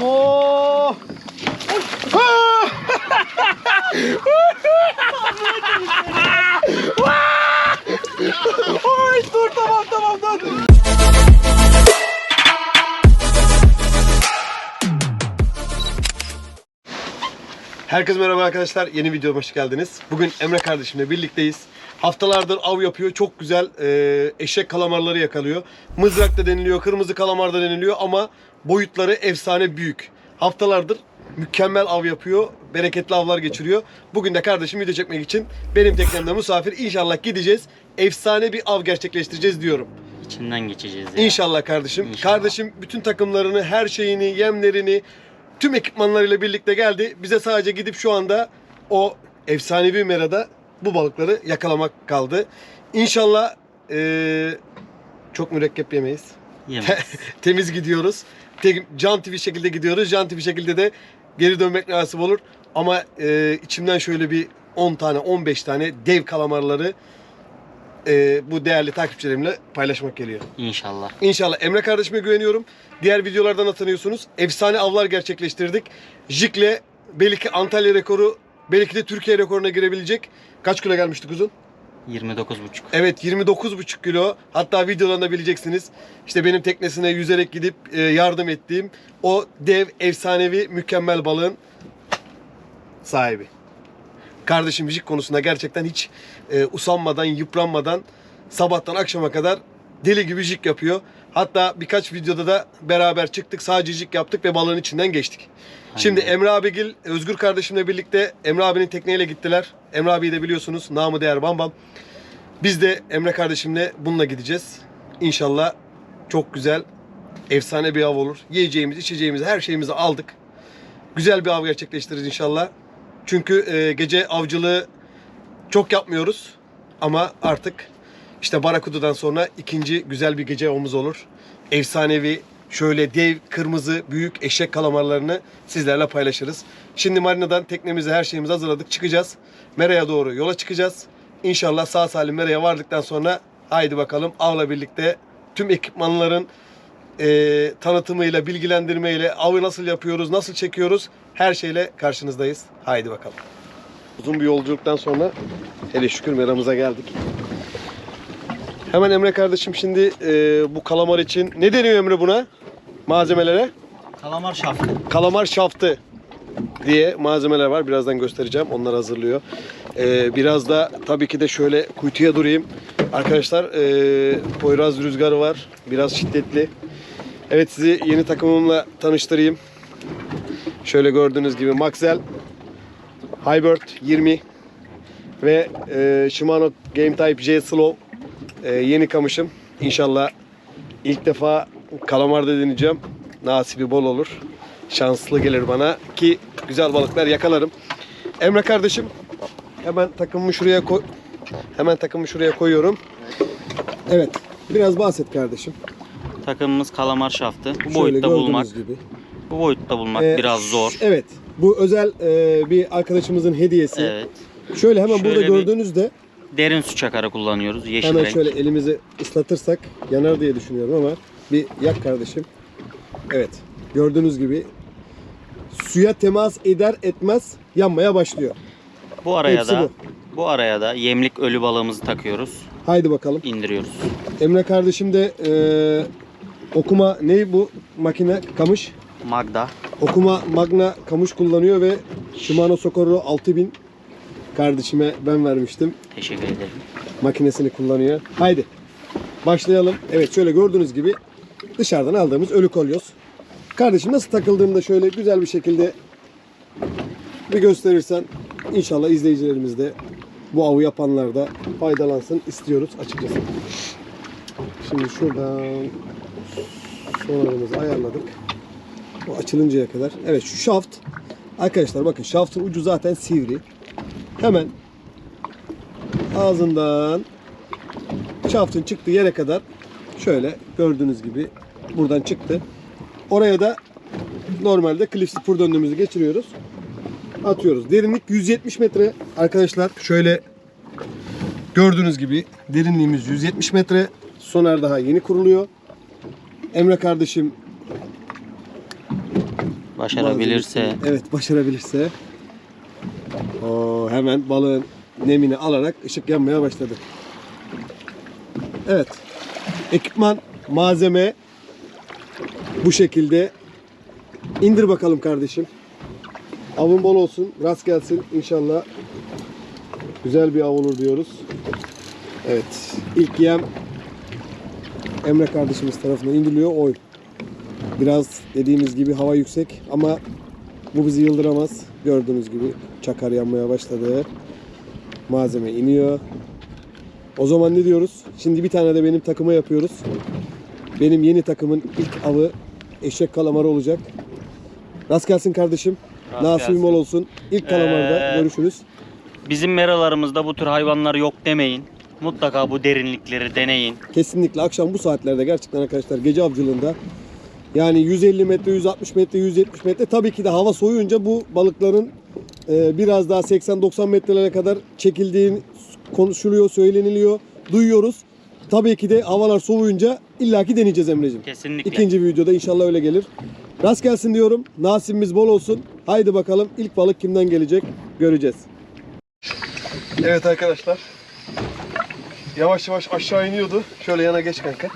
Allah! Ah! Ay dur tamam tamam dur. Herkese merhaba arkadaşlar. Yeni videoma hoş geldiniz. Bugün Emre kardeşimle birlikteyiz. Haftalardır av yapıyor. Çok güzel e, eşek kalamarları yakalıyor. Mızrak da deniliyor, kırmızı kalamar da deniliyor ama boyutları efsane büyük. Haftalardır mükemmel av yapıyor. Bereketli avlar geçiriyor. Bugün de kardeşim video çekmek için benim teknemde misafir. İnşallah gideceğiz. Efsane bir av gerçekleştireceğiz diyorum. İçinden geçeceğiz ya. İnşallah kardeşim. İnşallah. Kardeşim bütün takımlarını, her şeyini, yemlerini, tüm ekipmanlarıyla birlikte geldi. Bize sadece gidip şu anda o efsanevi merada bu balıkları yakalamak kaldı. İnşallah eee, çok mürekkep yemeyiz. Yemeyiz. Temiz gidiyoruz. Canti bir şekilde gidiyoruz. Canti bir şekilde de geri dönmek nasip olur. Ama eee, içimden şöyle bir 10 tane, 15 tane dev kalamarları eee, bu değerli takipçilerimle paylaşmak geliyor. İnşallah. İnşallah Emre kardeşime güveniyorum. Diğer videolardan da tanıyorsunuz. Efsane avlar gerçekleştirdik. Jik'le belki Antalya rekoru, belki de Türkiye rekoruna girebilecek. Kaç kilo gelmiştik uzun? 29,5. Evet 29,5 kilo. Hatta videolarında bileceksiniz. İşte benim teknesine yüzerek gidip e, yardım ettiğim o dev, efsanevi, mükemmel balığın sahibi. Kardeşim Jik konusunda gerçekten hiç e, usanmadan, yıpranmadan sabahtan akşama kadar deli gibi jig yapıyor. Hatta birkaç videoda da beraber çıktık. Sadece jig yaptık ve balığın içinden geçtik. Şimdi Aynen. Emre abigil, Özgür kardeşimle birlikte Emre abinin tekneyle gittiler. Emre abiyi de biliyorsunuz. Namı değer bam bam. Biz de Emre kardeşimle bununla gideceğiz. İnşallah çok güzel, efsane bir av olur. Yiyeceğimiz, içeceğimiz, her şeyimizi aldık. Güzel bir av gerçekleştiririz inşallah. Çünkü e, gece avcılığı çok yapmıyoruz. Ama artık işte Barakudu'dan sonra ikinci güzel bir gece avımız olur. Efsanevi şöyle dev kırmızı büyük eşek kalamarlarını sizlerle paylaşırız. Şimdi marinadan teknemizi her şeyimizi hazırladık. Çıkacağız. Mera'ya doğru yola çıkacağız. İnşallah sağ salim Mera'ya vardıktan sonra haydi bakalım avla birlikte tüm ekipmanların e, tanıtımıyla, bilgilendirmeyle, avı nasıl yapıyoruz, nasıl çekiyoruz her şeyle karşınızdayız. Haydi bakalım. Uzun bir yolculuktan sonra hele şükür meramıza geldik. Hemen Emre kardeşim şimdi e, bu kalamar için ne deniyor Emre buna? Malzemelere? Kalamar şaftı. Kalamar şaftı diye malzemeler var. Birazdan göstereceğim. Onlar hazırlıyor. E, biraz da tabii ki de şöyle kuytuya durayım. Arkadaşlar e, Poyraz rüzgarı var. Biraz şiddetli. Evet sizi yeni takımımla tanıştırayım. Şöyle gördüğünüz gibi Maxell Hybrid 20 ve e, Shimano Game Type J Slow e, yeni kamışım. İnşallah ilk defa kalamarda deneyeceğim. Nasibi bol olur. Şanslı gelir bana ki güzel balıklar yakalarım. Emre kardeşim hemen takımımı şuraya koy hemen takımımı şuraya koyuyorum. Evet. Biraz bahset kardeşim. Takımımız kalamar şaftı. Bu Şöyle boyutta bulmak, gibi. bu boyutta bulmak Ee, biraz zor. Evet. Bu özel e, bir arkadaşımızın hediyesi. Evet. Şöyle hemen burada Şöyle bir- gördüğünüzde Derin su çakarı kullanıyoruz. Yeşil hemen renk. şöyle elimizi ıslatırsak yanar diye düşünüyorum ama bir yak kardeşim. Evet. Gördüğünüz gibi suya temas eder etmez yanmaya başlıyor. Bu araya Hepsi da bu. bu. araya da yemlik ölü balığımızı takıyoruz. Haydi bakalım. indiriyoruz. Emre kardeşim de e, okuma ne bu makine kamış? Magda. Okuma Magna kamış kullanıyor ve Shimano Socorro 6000 kardeşime ben vermiştim. Teşekkür ederim. makinesini kullanıyor. Haydi başlayalım. Evet şöyle gördüğünüz gibi dışarıdan aldığımız ölü kolyoz. Kardeşim nasıl takıldığını da şöyle güzel bir şekilde bir gösterirsen inşallah izleyicilerimiz de bu avı yapanlar da faydalansın istiyoruz açıkçası. Şimdi şuradan sonarımızı ayarladık. Bu açılıncaya kadar. Evet şu şaft arkadaşlar bakın şaftın ucu zaten sivri. Hemen ağzından şaftın çıktığı yere kadar şöyle gördüğünüz gibi buradan çıktı. Oraya da normalde klip spur döndüğümüzü geçiriyoruz. Atıyoruz. Derinlik 170 metre arkadaşlar. Şöyle gördüğünüz gibi derinliğimiz 170 metre. Soner daha yeni kuruluyor. Emre kardeşim Başarabilirse Evet başarabilirse. Hemen balığın nemini alarak ışık yanmaya başladı. Evet. Ekipman, malzeme bu şekilde. İndir bakalım kardeşim. Avın bol olsun. Rast gelsin inşallah. Güzel bir av olur diyoruz. Evet. İlk yem Emre kardeşimiz tarafından indiriliyor. Oy. Biraz dediğimiz gibi hava yüksek ama bu bizi yıldıramaz. Gördüğünüz gibi çakar yanmaya başladı. Malzeme iniyor. O zaman ne diyoruz? Şimdi bir tane de benim takıma yapıyoruz. Benim yeni takımın ilk avı eşek kalamarı olacak. Rast gelsin kardeşim. Rast Nasibim bol olsun. İlk kalamarda Ee, görüşürüz. bizim meralarımızda bu tür hayvanlar yok demeyin. Mutlaka bu derinlikleri deneyin. Kesinlikle akşam bu saatlerde gerçekten arkadaşlar gece avcılığında yani 150 metre, 160 metre, 170 metre tabii ki de hava soğuyunca bu balıkların biraz daha 80-90 metrelere kadar çekildiği konuşuluyor, söyleniliyor, duyuyoruz. Tabii ki de havalar soğuyunca illaki deneyeceğiz Emre'cim. Kesinlikle. İkinci videoda inşallah öyle gelir. Rast gelsin diyorum. Nasibimiz bol olsun. Haydi bakalım ilk balık kimden gelecek göreceğiz. Evet arkadaşlar. Yavaş yavaş aşağı iniyordu. Şöyle yana geç kanka.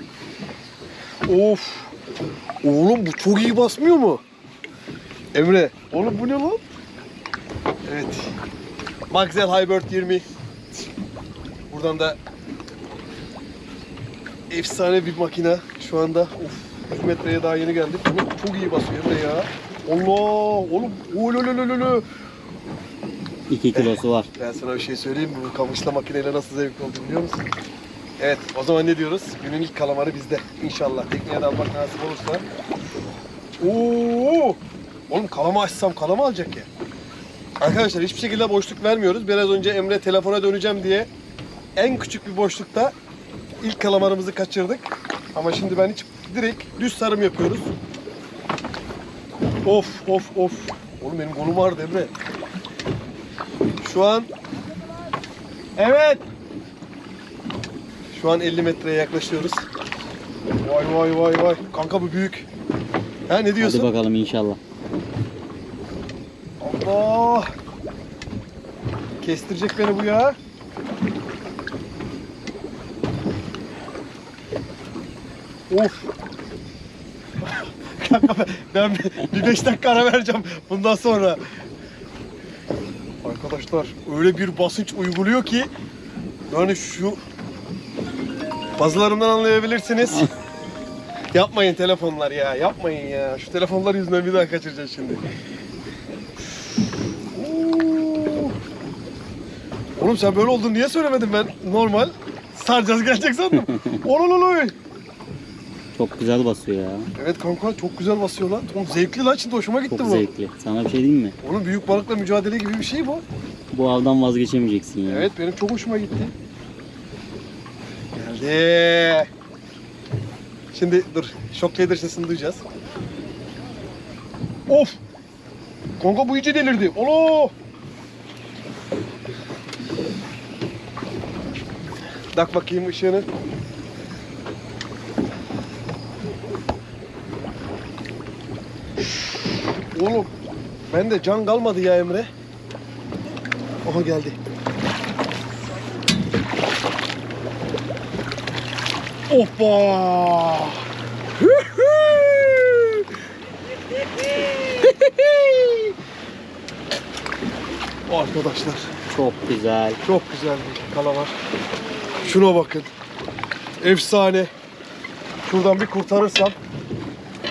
Of. Oğlum bu çok iyi basmıyor mu? Emre. Oğlum bu ne lan? Evet. Maxell Hybrid 20. Buradan da efsane bir makine şu anda. Of, 100 metreye daha yeni geldik. Oğlum çok iyi basıyor Emre ya. Allah! Oğlum, olololololo. 2 kilosu var. Ben sana bir şey söyleyeyim mi? Bu kamışla makineyle nasıl zevk oldu biliyor musun? Evet, o zaman ne diyoruz? Günün ilk kalamarı bizde. İnşallah. Tekneye de almak nasip olursa. Oo! Oğlum kalama açsam kalama alacak ya. Arkadaşlar hiçbir şekilde boşluk vermiyoruz. Biraz önce Emre telefona döneceğim diye en küçük bir boşlukta ilk kalamarımızı kaçırdık. Ama şimdi ben hiç direkt düz sarım yapıyoruz. Of of of. Oğlum benim kolum ağrıdı Emre. Şu an Evet. Şu an 50 metreye yaklaşıyoruz. Vay vay vay vay. Kanka bu büyük. Ha ne diyorsun? Hadi bakalım inşallah. Allah! Kestirecek beni bu ya. Of! Kanka ben- bir- beş dakika ara vereceğim bundan sonra. Arkadaşlar öyle bir basınç uyguluyor ki yani şu bazılarımdan anlayabilirsiniz. yapmayın telefonlar ya yapmayın ya. Şu telefonlar yüzünden bir daha kaçıracağız şimdi. Oğlum sen böyle oldun niye söylemedin ben normal saracağız gelecek sandım. Olololoy. Çok güzel basıyor ya. Evet kanka çok güzel basıyor lan. Oğlum zevkli lan şimdi hoşuma gitti Çok bu. zevkli. Sana bir şey diyeyim mi? Oğlum büyük balıkla mücadele gibi bir şey bu. Bu avdan vazgeçemeyeceksin ya. Evet benim çok hoşuma gitti. Geldi. Şimdi dur şok leader sesini duyacağız. Of! Kanka bu iyice delirdi. Olo! Tak bakayım ışığını. Oğlum bende can kalmadı ya Emre. Aha geldi. Hoppa! Arkadaşlar Çok güzel. çok güzel bir kalamar. Şuna bakın. Efsane. Şuradan bir kurtarırsam.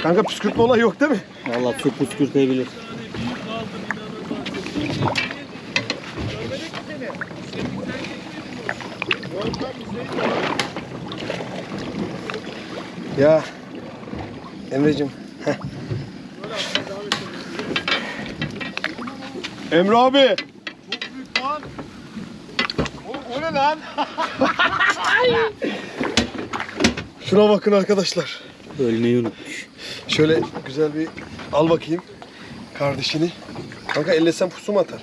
Kanka püskürtme olayı yok değil mi? Vallahi su püskürtebilir. Ya Emre'cim. Emre abi. O ne lan? Şuna bakın arkadaşlar. Ölmeyi unutmuş. Şöyle güzel bir al bakayım kardeşini. Kanka ellesem pusu mu atar?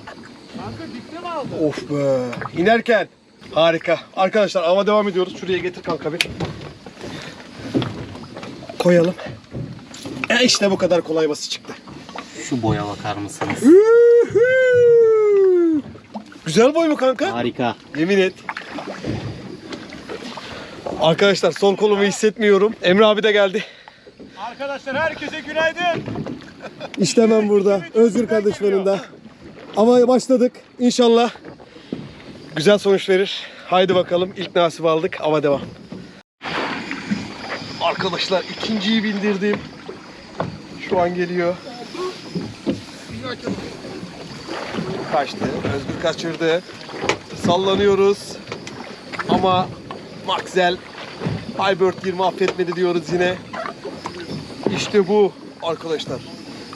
Kanka dipte mi aldın? Of be. İnerken. Harika. Arkadaşlar ava devam ediyoruz. Şuraya getir kanka bir. Koyalım. E işte bu kadar kolay bası çıktı. Şu boya bakar mısınız? Güzel boy mu kanka? Harika. Yemin et. Arkadaşlar sol kolumu hissetmiyorum. Emre abi de geldi. Arkadaşlar herkese günaydın. İşte hemen burada. Özgür kardeşim önünde. Ama başladık. İnşallah güzel sonuç verir. Haydi bakalım. İlk nasip aldık. Ama devam. Arkadaşlar ikinciyi bindirdim. Şu an geliyor. Kaçtı. Özgür kaçırdı. Sallanıyoruz. Ama Maxwell Albert 20 affetmedi diyoruz yine. İşte bu arkadaşlar.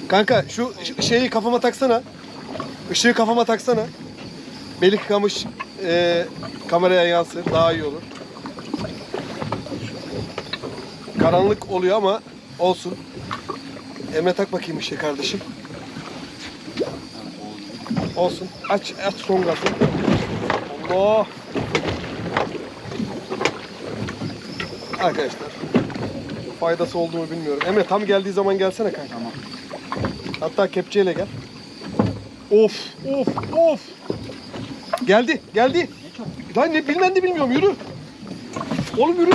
Kanka şu şeyi kafama taksana. Işığı kafama taksana. Melik Kamış e, kameraya yansır. Daha iyi olur. Karanlık oluyor ama olsun. Emre tak bakayım ışığı kardeşim. Olsun. Aç, aç son gazı. Allah. Arkadaşlar. Faydası olduğunu bilmiyorum. Emre tam geldiği zaman gelsene kanka. Tamam. Hatta kepçeyle gel. Of, of, of. Geldi, geldi. Lan ne bilmem de bilmiyorum. Yürü. Oğlum yürü.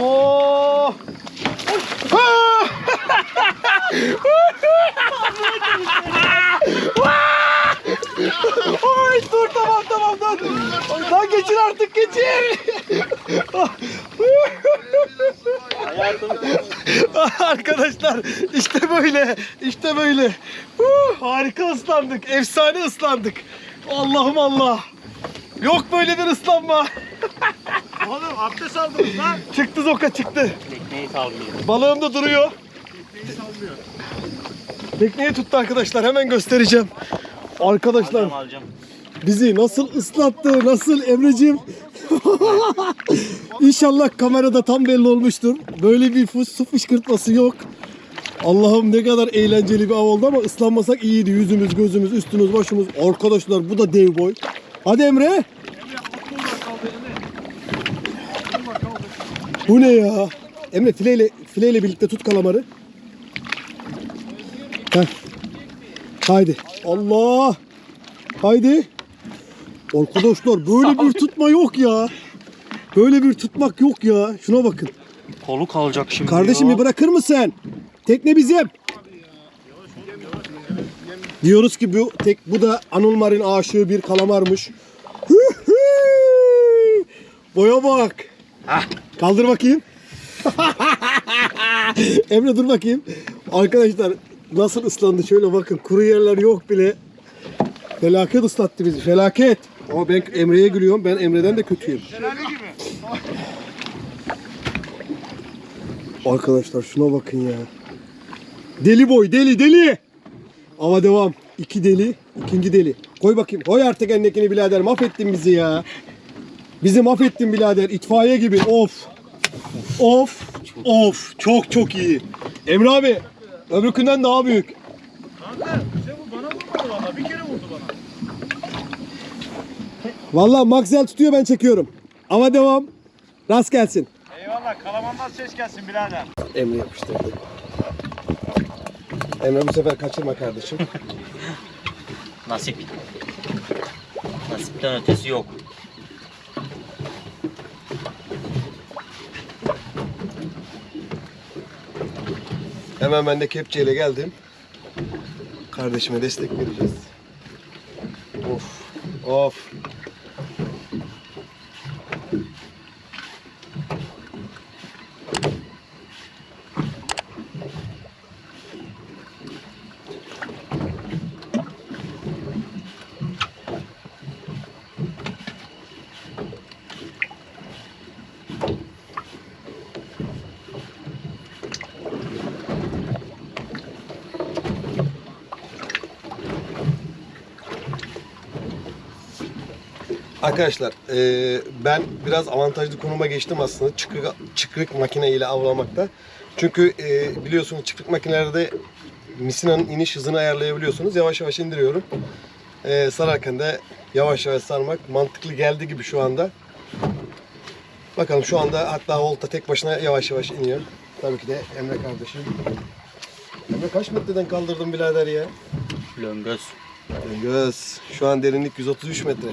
Allah. Ha! Ay dur tamam dur. Lan geçin artık geçin. Arkadaşlar işte böyle işte böyle. Harika ıslandık. Efsane ıslandık. Allah'ım Allah. Yok böyle bir ıslanma. Oğlum abdest aldınız lan. Çıktı zoka çıktı. Tekneyi sallıyor. Balığım da duruyor. Neyi salmıyor. Tekneyi tuttu arkadaşlar. Hemen göstereceğim. Arkadaşlar Alacağım alacağım. Bizi nasıl ıslattı, nasıl Emre'cim? İnşallah kamerada tam belli olmuştur. Böyle bir su fışkırtması yok. Allah'ım ne kadar eğlenceli bir av oldu ama ıslanmasak iyiydi. Yüzümüz, gözümüz, üstümüz, başımız. Arkadaşlar bu da dev boy. Hadi Emre. Emre. Bu ne ya? Emre fileyle, fileyle birlikte tut kalamarı. Heh. Haydi. Allah. Haydi. Arkadaşlar böyle bir tutma yok ya. Böyle bir tutmak yok ya. Şuna bakın. Kolu kalacak şimdi Kardeşim ya. bir bırakır mısın? Tekne bizim. Diyoruz ki bu tek bu da Anıl Marin aşığı bir kalamarmış. Boya bak. Kaldır bakayım. Emre dur bakayım. Arkadaşlar nasıl ıslandı şöyle bakın. Kuru yerler yok bile. Felaket ıslattı bizi. Felaket. Ama ben Emre'ye gülüyorum. Ben Emre'den de kötüyüm. Arkadaşlar şuna bakın ya. Deli boy deli deli. Ama devam. İki deli, ikinci deli. Koy bakayım. Koy artık endekini birader. Mahvettin bizi ya. Bizi mahvettin birader. İtfaiye gibi. Of. Of. Of. Çok çok iyi. Emre abi. Öbürkünden daha büyük. Kanka işte bu bana vurmadı valla. Bir kere vurdu bana. Vallahi Maxwell tutuyor ben çekiyorum. Ama devam. Rast gelsin. Eyvallah kalamandan ses gelsin birader. Emre yapıştırdı. Emre bu sefer kaçırma kardeşim. Nasip. Nasipten ötesi yok. Hemen ben de kepçeyle geldim. Kardeşime destek vereceğiz. Of. Of. Arkadaşlar eee, ben biraz avantajlı konuma geçtim aslında çıkrık, çıkrık makine ile avlamakta. Çünkü eee, biliyorsunuz çıkrık makinelerde misinanın iniş hızını ayarlayabiliyorsunuz. Yavaş yavaş indiriyorum. Eee, sararken de yavaş yavaş sarmak mantıklı geldi gibi şu anda. Bakalım şu anda hatta volta tek başına yavaş yavaş iniyor. Tabii ki de Emre kardeşim Emre kaç metreden kaldırdın birader ya? Löngöz. Göz. Şu an derinlik 133 metre.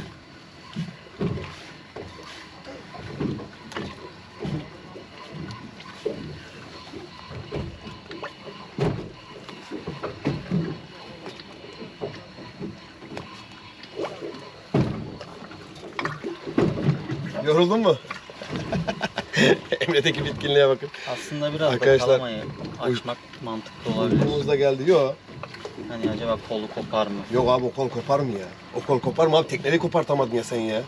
Yoruldun mu? Emre'deki bitkinliğe bakın. Aslında biraz Arkadaşlar, da kalamayı açmak mantıklı olabilir. Uykumuz da geldi. Yok. Hani acaba kolu kopar mı? Yok abi o kol kopar mı ya? O kol kopar mı abi? Tekneyi kopartamadın ya sen ya.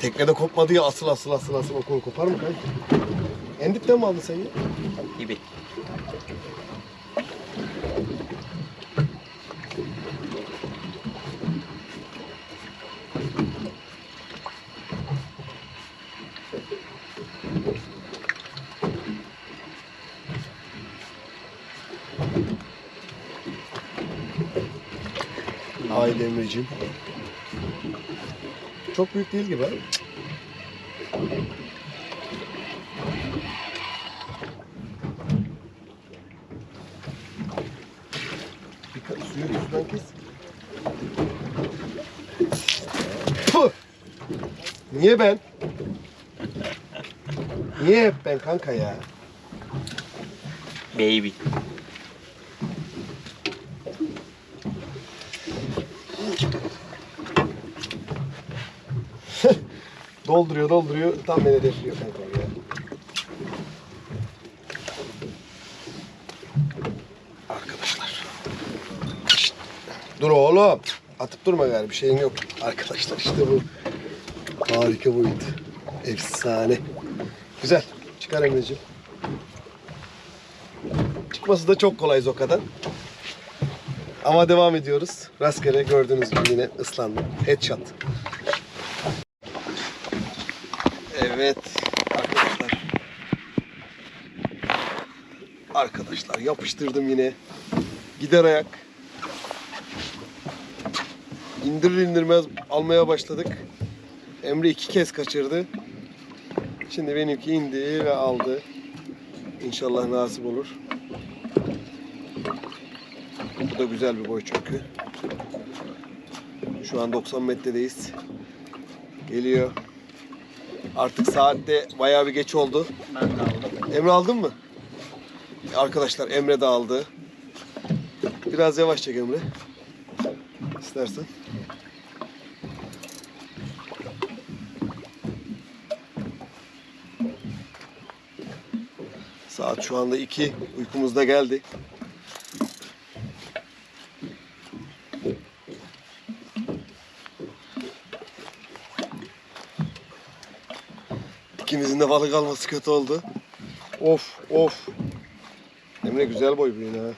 Teknede kopmadı ya asıl asıl asıl asıl o kol kopar mı kanka? En dipten mi aldın sen ya? Gibi. Haydi Emre'ciğim. Çok büyük değil gibi abi. Bir ka- suyu üstten kes. Puh! Niye ben? Niye hep ben kanka ya? Baby. Dolduruyor dolduruyor tam beni hedefliyor kanka ya. Arkadaşlar. Şşt. Dur oğlum. Atıp durma galiba bir şeyin yok. Arkadaşlar işte bu. Harika boyut. Efsane. Güzel. Çıkar Emre'ciğim. Çıkması da çok kolay Zoka'dan. Ama devam ediyoruz. Rastgele gördüğünüz gibi yine ıslandım. Headshot. Evet arkadaşlar. Arkadaşlar yapıştırdım yine. Gider ayak. İndirir indirmez almaya başladık. Emre iki kez kaçırdı. Şimdi benimki indi ve aldı. İnşallah nasip olur. Bu da güzel bir boy çünkü. Şu an 90 metredeyiz. Geliyor. Artık saatte bayağı bir geç oldu. Ben de aldım. Emre aldın mı? Arkadaşlar Emre de aldı. Biraz yavaş çek Emre. İstersen. Saat şu anda 2. Uykumuz da geldi. İkimizin de balık alması kötü oldu. Of of. Emre güzel boy bu yine ha.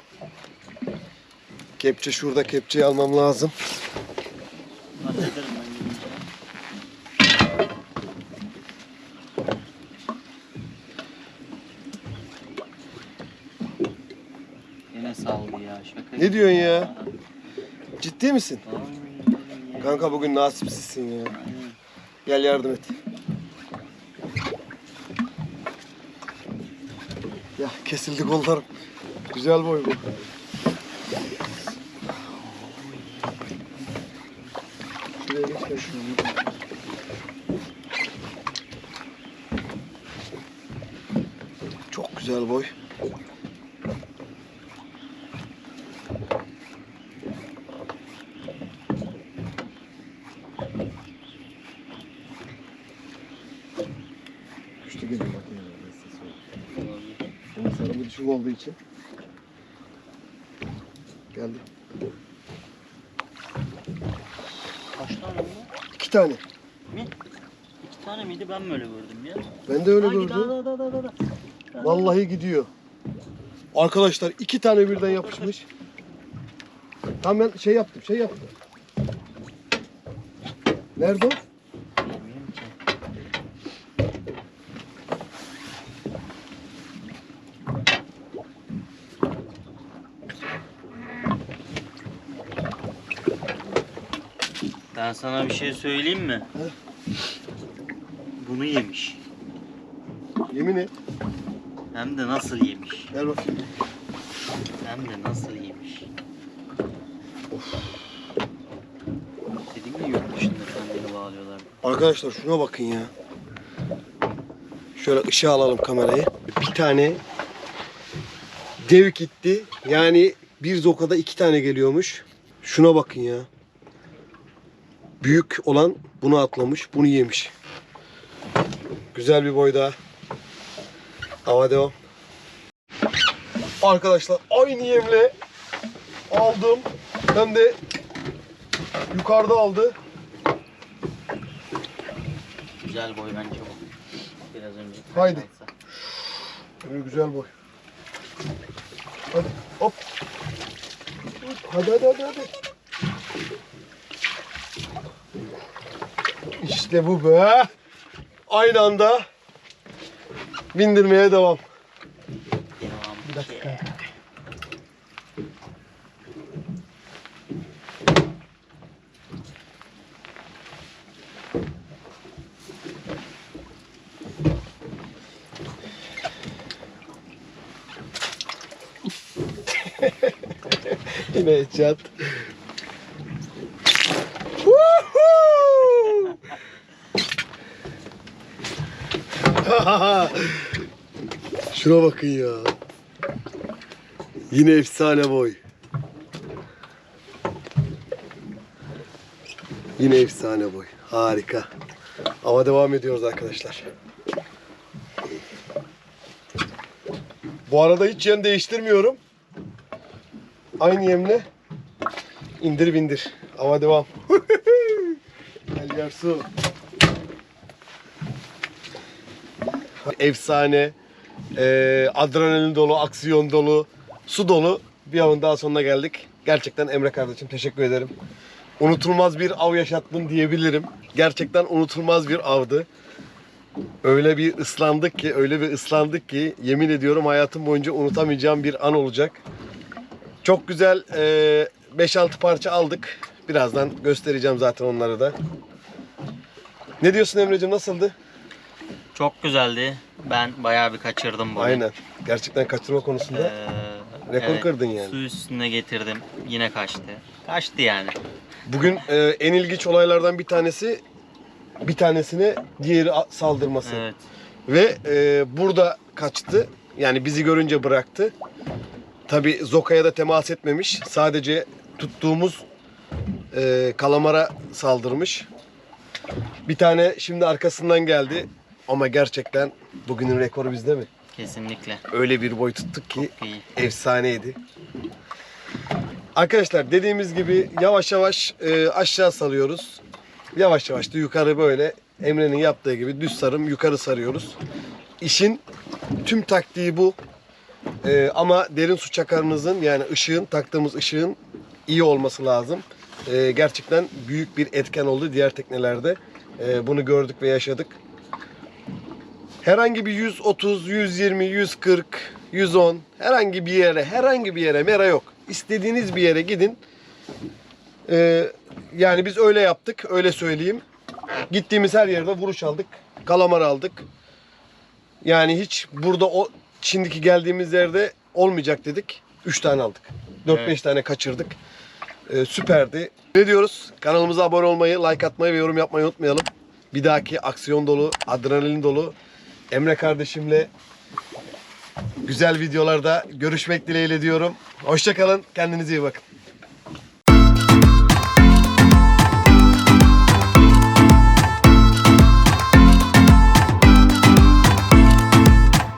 Kepçe şurada kepçeyi almam lazım. Hallederim ben gidince. Yine saldı ya şaka. Ne diyorsun ya? Ciddi misin? Kanka bugün nasipsizsin ya. Gel yardım et. Ya kesildi kollarım. Güzel boy bu. Şuraya geç gel şunu. Çok güzel boy. Güçlü geliyor bak yani. ben size söyleyeyim. Düşük olduğu için. Geldi. Kaç tane oldu? İki tane. Mi? İki tane miydi ben mi öyle gördüm ya? Ben de öyle Ha, gidi, gördüm. da, da, da, da, da. Vallahi gidiyor. Arkadaşlar iki tane birden yapışmış. Tam ben şey yaptım, şey yaptım. Nerede o? Ben sana bir şey söyleyeyim mi? Bunu yemiş. Yemin et. Hem de nasıl yemiş. Gel bakayım. Hem de nasıl iyiymiş. Dedim ya yurt dışında kendini bağlıyorlar. Arkadaşlar şuna bakın ya. Şöyle ışığa alalım kamerayı. Bir tane dev gitti. Yani bir zokada iki tane geliyormuş. Şuna bakın ya. Büyük olan bunu atlamış, bunu yemiş. Güzel bir boy daha. Hava devam. Arkadaşlar aynı yemle aldım. Hem de yukarıda aldı. Güzel boy bence bu. Biraz önce. Haydi. Böyle güzel boy. Hadi hop. Hadi hadi hadi hadi. İşte bu be. Aynı anda bindirmeye devam. Bir dakika. Yine headshot. Şuna bakın ya. Yine efsane boy. Yine efsane boy. Harika. Ama devam ediyoruz arkadaşlar. Bu arada hiç yem değiştirmiyorum. Aynı yemle indir bindir. Ama devam. Gel Yarsu. Efsane, e, adrenalin dolu, aksiyon dolu, su dolu bir avın daha sonuna geldik. Gerçekten Emre kardeşim teşekkür ederim. Unutulmaz bir av yaşattın diyebilirim. Gerçekten unutulmaz bir avdı. Öyle bir ıslandık ki, öyle bir ıslandık ki yemin ediyorum hayatım boyunca unutamayacağım bir an olacak. Çok güzel e, 5-6 parça aldık. Birazdan göstereceğim zaten onları da. Ne diyorsun Emre'cim nasıldı? Çok güzeldi. Ben bayağı bir kaçırdım bunu. Aynen. Gerçekten kaçırma konusunda Ee, rekor kırdın yani. Su üstüne getirdim. Yine kaçtı. Kaçtı yani. Bugün e, en ilginç olaylardan bir tanesi bir tanesine diğeri saldırması. Evet. Ve e, burada kaçtı. Yani bizi görünce bıraktı. Tabi Zoka'ya da temas etmemiş. Sadece tuttuğumuz e, kalamara saldırmış. Bir tane şimdi arkasından geldi. Ama gerçekten bugünün rekoru bizde mi? Kesinlikle. Öyle bir boy tuttuk ki iyi. efsaneydi. Arkadaşlar dediğimiz gibi yavaş yavaş e, aşağı salıyoruz. Yavaş yavaş da yukarı böyle Emre'nin yaptığı gibi düz sarım yukarı sarıyoruz. İşin tüm taktiği bu. E, ama derin su çakarımızın yani ışığın taktığımız ışığın iyi olması lazım. E, gerçekten büyük bir etken oldu diğer teknelerde. E, bunu gördük ve yaşadık. Herhangi bir 130, 120, 140, 110 herhangi bir yere, herhangi bir yere mera yok. İstediğiniz bir yere gidin. Ee, yani biz öyle yaptık, öyle söyleyeyim. Gittiğimiz her yerde vuruş aldık, kalamar aldık. Yani hiç burada o şimdiki geldiğimiz yerde olmayacak dedik. 3 tane aldık. 4-5 Evet. tane kaçırdık. Ee, süperdi. Ne diyoruz? Kanalımıza abone olmayı, like atmayı ve yorum yapmayı unutmayalım. Bir dahaki aksiyon dolu, adrenalin dolu Emre kardeşimle güzel videolarda görüşmek dileğiyle diyorum. Hoşçakalın. Kendinize iyi bakın.